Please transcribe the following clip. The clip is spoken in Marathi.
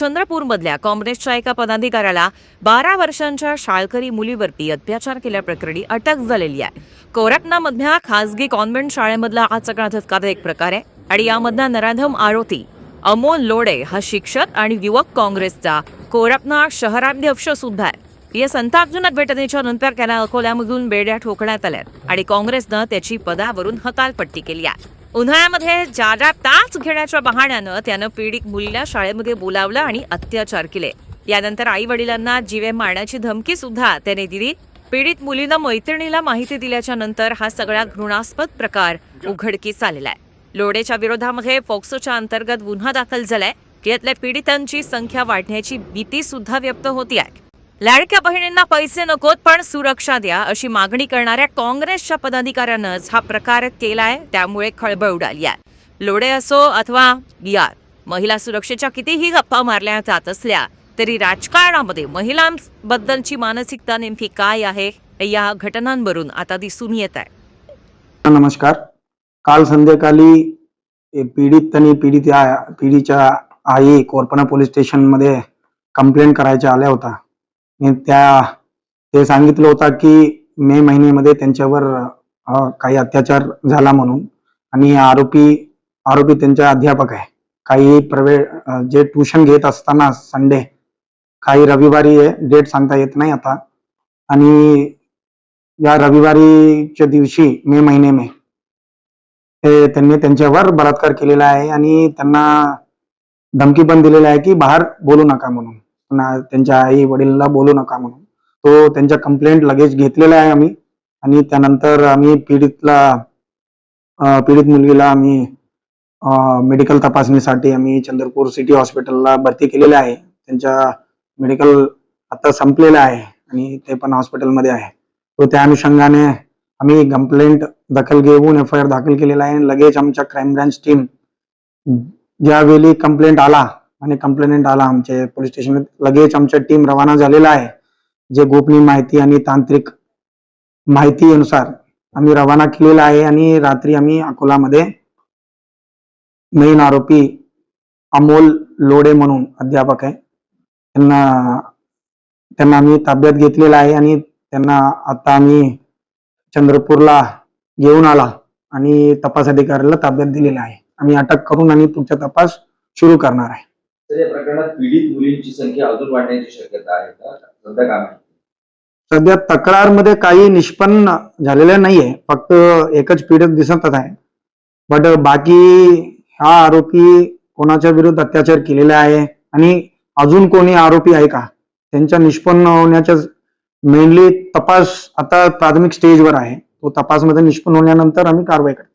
चंद्रपूरमधल्या काँग्रेसच्या एका पदाधिकाऱ्याला बारा वर्षांच्या शाळकरी मुलीवरती अत्याचार केल्याप्रकरणी अटक झालेली आहे. कोरटनामधल्या खासगी कॉन्व्हेंट शाळेमधला हा सगळा धक्कादायक प्रकार आहे आणि यामधला नराधम आरोपी अमोल लोडे हा शिक्षक आणि युवक काँग्रेसचा कोरपना शहराध्यक्ष सुद्धा आहे. या संतापजनक घटनेच्या नंतर त्याला अकोल्यामधून बेड्या ठोकण्यात आल्या आणि काँग्रेसनं त्याची पदावरून हकालपट्टी केली आहे. उन्हाळ्यामध्ये जादा ताच घेण्याच्या बहाण्यानं त्यानं पीडित मुलीला शाळेमध्ये बोलावलं आणि अत्याचार केले. यानंतर आई वडिलांना जीवे मारण्याची धमकी सुद्धा त्याने दिली. पीडित मुलीनं मैत्रिणीला माहिती दिल्याच्या नंतर हा सगळा घृणास्पद प्रकार उघडकीस आलेला आहे लोडेच्या विरोधामध्ये फोक्सोच्या अंतर्गत गुन्हा दाखल झालाय. यातल्या पीडितांची संख्या वाढण्याची भीती सुद्धा व्यक्त होती आहे लाडक्या बहिणींना पैसे नकोत पण सुरक्षा द्या अशी मागणी करणाऱ्या काँग्रेसच्या पदाधिकाऱ्यानंच हा प्रकार केलाय त्यामुळे खळबळ उडाली आहे. लोडे असो अथवा यार महिला सुरक्षेच्या कितीही गप्पा मारल्या जात असल्या तरी राजकारणामध्ये महिलांबद्दलची मानसिकता नेमकी काय आहे या घटनांवरून आता दिसून येत आहे. नमस्कार. काल संध्याकाळी पीडित आणि पीडित पीडितच्या आई कोरपणा पोलीस स्टेशनमध्ये कंप्लेंट करायच्या आल्या होता त्या ते सांगितलं होता की मे महिन्यामध्ये त्यांच्यावर काही अत्याचार झाला म्हणून. आणि आरोपी आरोपी त्यांचा अध्यापक आहे. काही प्रवे जे ट्युशन घेत असताना संडे काही रविवारी डेट सांगता येत नाही आता. आणि या रविवारीच्या दिवशी मे महिने मे ते त्यांनी त्यांच्यावर बलात्कार केलेला आहे आणि त्यांना धमकी पण दिलेला आहे की बाहेर बोलू नका म्हणून. ना त्यांच्या आई वडिलांना बोलू नका म्हणून. तो त्यांच्या कंप्लेंट लगेच घेतलेला आहे आम्ही. आणि त्यानंतर आम्ही पीडितला पीडित मुलगीला आम्ही मेडिकल तपासणीसाठी आम्ही चंद्रपूर सिटी हॉस्पिटलला भरती केलेले आहे. त्यांच्या मेडिकल आता संपलेलं आहे आणि ते पण हॉस्पिटलमध्ये आहे. तो त्या अनुषंगाने आम्ही कंप्लेंट दखल घेऊन एफ आय आर दाखल केलेला आहे. लगेच आमच्या क्राईम ब्रांच टीम ज्यावेळी कंप्लेंट आला आणि कंप्लेंट आला आमच्या पोलीस स्टेशन लगेच आमच्या टीम रवाना झालेला आहे. जे गोपनीय माहिती आणि तांत्रिक माहितीनुसार आम्ही रवाना केलेला आहे आणि रात्री आम्ही अकोलामध्ये मेन आरोपी अमोल लोडे म्हणून अध्यापक आहे. त्यांना त्यांना आम्ही ताब्यात घेतलेला आहे आणि त्यांना आता आम्ही चंद्रपूरला घेऊन आला आणि तपास अधिकाऱ्याला ताब्यात दिलेला आहे. आम्ही अटक करून आणि पुढचा तपास सुरू करणार आहे. या प्रकरणात पीडित मुलींची संख्या अजून वाढण्याची शक्यता आहे का? सध्या काय सध्या तक्रारमध्ये काही निष्पन्न झालेलं नाहीये. फक्त एकच पीडित दिसतच आहे. बट बाकी हा आरोपी कोणाच्या विरुद्ध अत्याचार केलेला आहे आणि अजून कोणी आरोपी आहे का? त्यांच्या निष्पन्न होण्याच्या मेनली तपास आता प्राथमिक स्टेजवर आहे. तो तपासमध्ये निष्पन्न होण्यानंतर आम्ही कारवाई करतो.